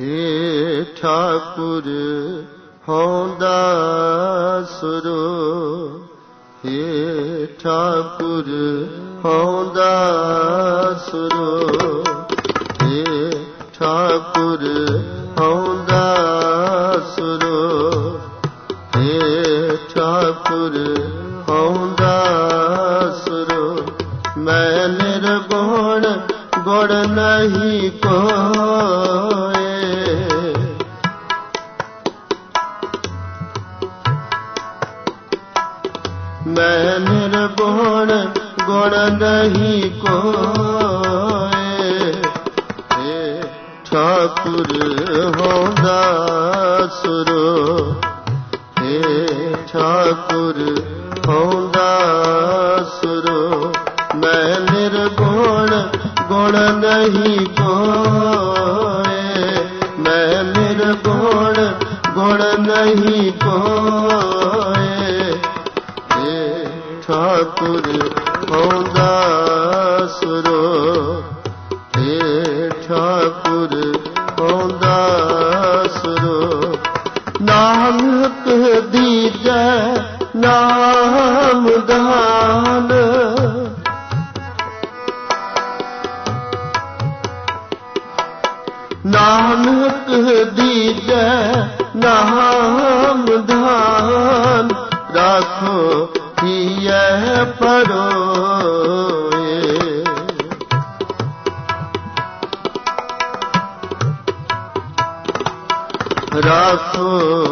ਹੇ ਠਾਕੁਰ, ਹਉਦਾ ਸੁਰੋ। ਹੇ ਠਾਕੁਰ ਹੌਂਦਾ ਸੁਰੋ। ਹੇ ਠਾਕੁਰ ਹੌਂਦਾ ਸੁਰੋ। ਹੇ ਠਾਕੁਰ, ਹਉਦਾ ਸੁਰੋ। ਮੈਂ ਨਿਰਗੁਣ ਗੁਣ ਨਹੀਂ ਕੋਏ ਮੈਂ ਨਿਰਗੁਣ ਗੁਣ ਨਹੀਂ ਕੋਏ। ਏ ਠਾਕੁਰ ਹੋਂਦਾ ਸੁਰੋ। ਏ ਠਾਕੁਰ ਹੋਂਦਾ ਸੁਰੋ। ਮੈਂ ਨਿਰਗੁਣ ਗੁਣ ਨਹੀਂ ਕੋਏ। ਮੈਂ ਨਿਰਗੁਣ ਗੁਣ ਨਹੀਂ ਸੁਰੋ ਏ ਠਾਕੁਰ ਹੋਂਦਾ ਸੁਰੋ ਨਾਨਕ ਦੀਜੈ ਨਾਮ ਦਾਨ। ਨਾਨਕ ਦੀਜੈ ਨਾਮ ਧਾਨ ਰਾਖੋ ਕੀਐ ਪਰੋਏ ਰਾਖੋ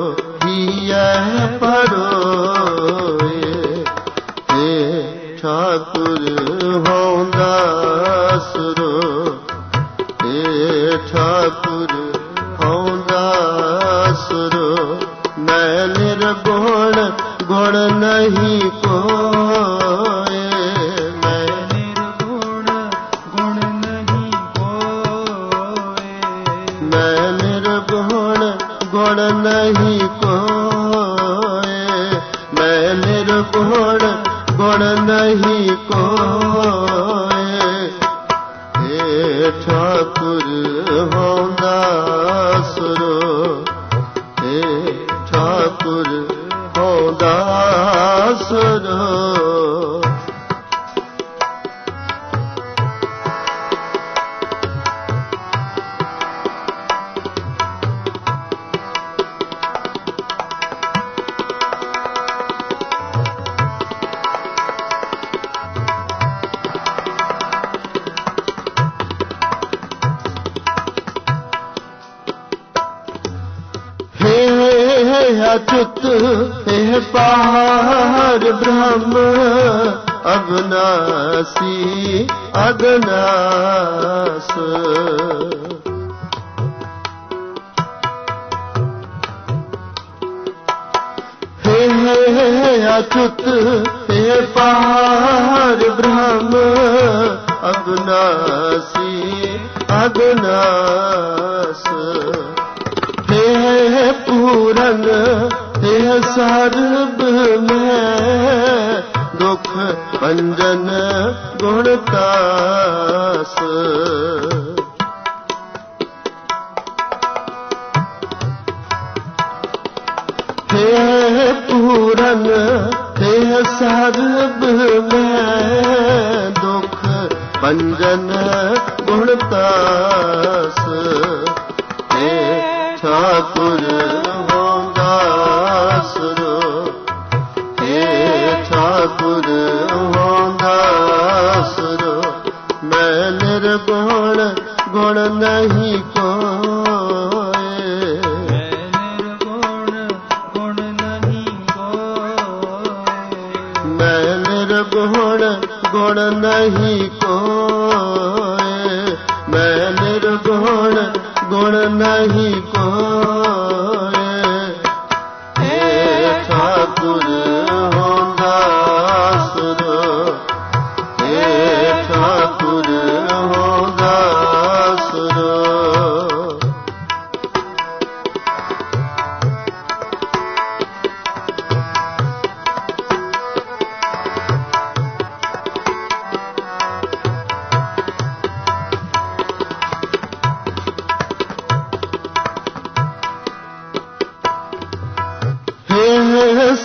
ਠਾਕੁਰ ਹੋਂਦਾ ਸੁਰੋ। ਏ ਠਾਕੁਰ ਹੋਂਦਾ ਸੁਰੋ। ਹੇ ਅਚੁੱਤ ਹੇ ਪਾਰ ਬ੍ਰਹਮ ਅਗਨਾਸੀ ਅਗਨਾਸ ਹੇ ਅਚੁੱਤ ਹੇ ਪਾਰ ਬ੍ਰਹਮ ਅਗਨਾਸੀ ਅਗਨਾਸ हे पूरन हे सर्ब में दुख भंजन गुणतास हे पूरन हे सर्ब में दुख भंजन ਠਾਕੁਰ ਹੇ ਠਾਕੁਰ ਹੋਂਦਾ ਸਰੋ ਗੁਣ ਨਹੀਂ ਕੋਏ। ਗੁਣ ਨਹੀਂ ਕੋਏ। ਮੈਂ ਗੁਣ ਨਹੀਂ ਕੋਏ। ਮੈਂ ਨਿਰਗੁਣ ਗੁਣ ਨਹੀਂ ਕੋਏ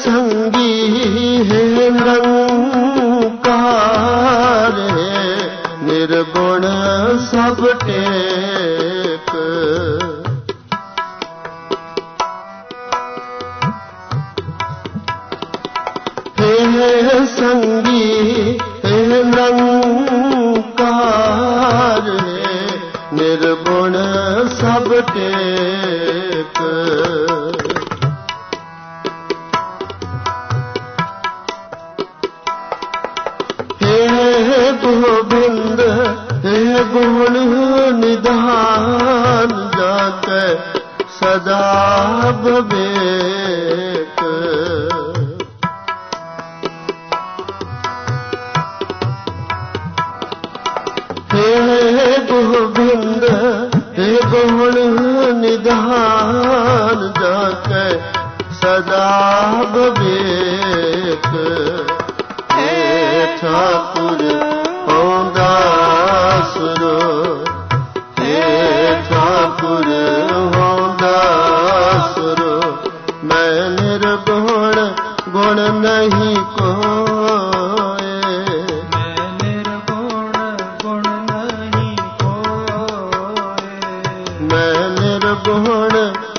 ਸੰਗੀ ਹੈ ਨਿਰੰਕਾਰ ਹੈ ਨਿਰਗੁਣ ਸਭ गोविंद हे गुण निधान जाके सदा विवेक हे गोविंद हे गुण निधान जाके सदा विवेक हे ठाकुर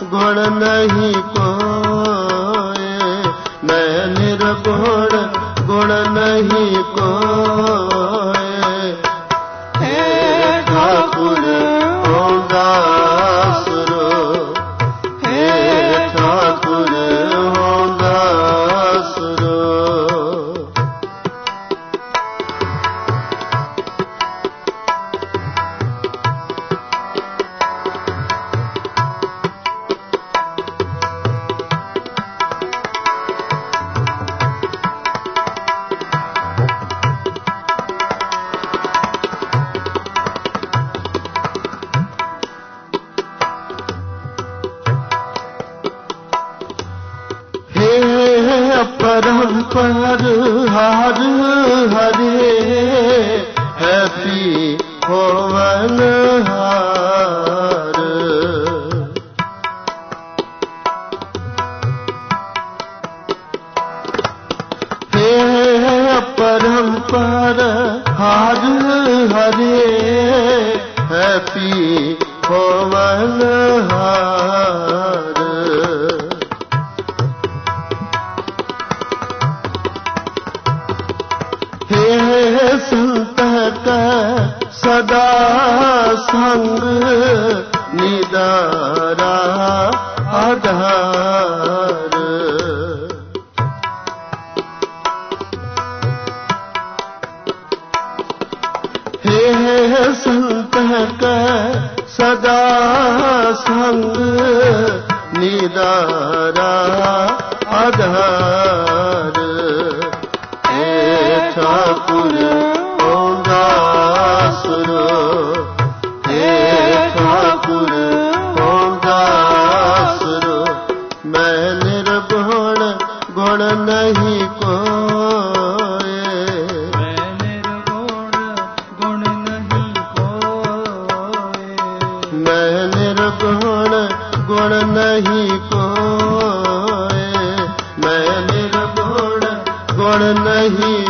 ਗੁਣ ਨਹੀਂ ਕੋਏ ਮੈਂ ਨਿਰਗੁਣ ਗੁਣ ਨਹੀਂ ਕੋਏ परंपर हर हरे ਕੈ ਸਦਾ ਸੰਗ ਨਿਦਾਰਾ ਆਧਾਰ ਏ ਠਾਕੁਰ ਗੁਣ ਨਹੀਂ ਕੋਏ। ਮੈਂ ਨਿਰਗੁਣ ਗੁਣ ਨਹੀਂ